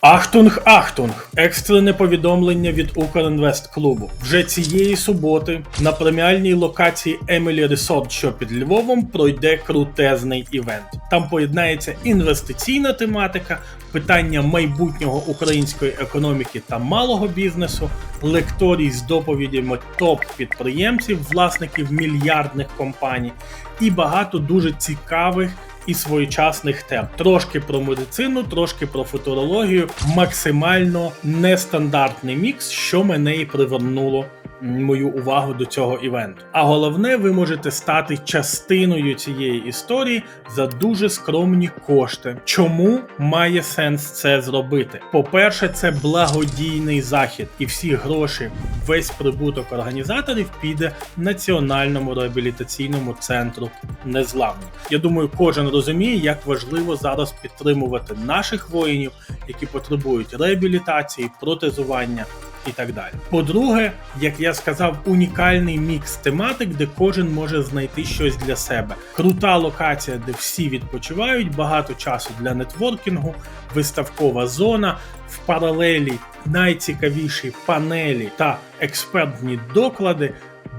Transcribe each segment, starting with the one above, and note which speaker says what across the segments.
Speaker 1: Ахтунг Ахтунг! Екстрене повідомлення від Укрінвест клубу. Вже цієї суботи на преміальній локації Emily Resort, що під Львовом, пройде крутезний івент. Там поєднається інвестиційна тематика, питання майбутнього української економіки та малого бізнесу, лекторій з доповідями топ-підприємців, власників мільярдних компаній і багато дуже цікавих і своєчасних тем. Трошки про медицину, трошки про футурологію, максимально нестандартний мікс, що мене і привернуло мою увагу до цього івенту. А головне, ви можете стати частиною цієї історії за дуже скромні кошти. Чому має сенс це зробити? По-перше, це благодійний захід, і всі гроші, весь прибуток організаторів піде Національному реабілітаційному центру Незламні. Я думаю, кожен розуміє, як важливо зараз підтримувати наших воїнів, які потребують реабілітації, протезування і так далі. По-друге, як я сказав, унікальний мікс тематик, де кожен може знайти щось для себе. Крута локація, де всі відпочивають, багато часу для нетворкінгу, виставкова зона. В паралелі найцікавіші панелі та експертні доклади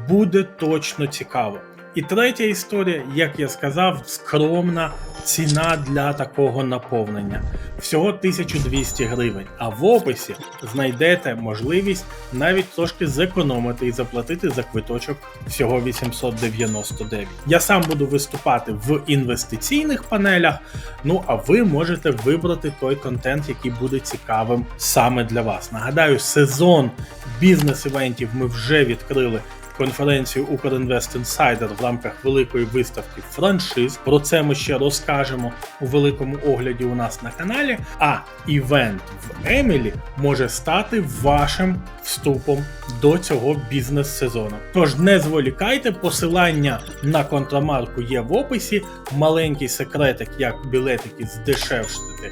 Speaker 1: буде точно цікаво. І третя історія, як я сказав, скромна ціна для такого наповнення. Всього 1200 гривень. А в описі знайдете можливість навіть трошки зекономити і заплатити за квиточок всього 899. Я сам буду виступати в інвестиційних панелях. Ну а ви можете вибрати той контент, який буде цікавим саме для вас. Нагадаю, сезон бізнес-івентів ми вже відкрили конференцію Укрінвест Інсайдер в рамках великої виставки франшиз. Про це ми ще розкажемо у великому огляді у нас на каналі. А івент в Емілі може стати вашим вступом до цього бізнес-сезону. Тож не зволікайте, посилання на контрамарку є в описі. Маленький секретик, як білетики здешевшити,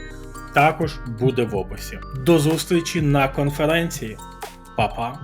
Speaker 1: також буде в описі. До зустрічі на конференції. Па-па!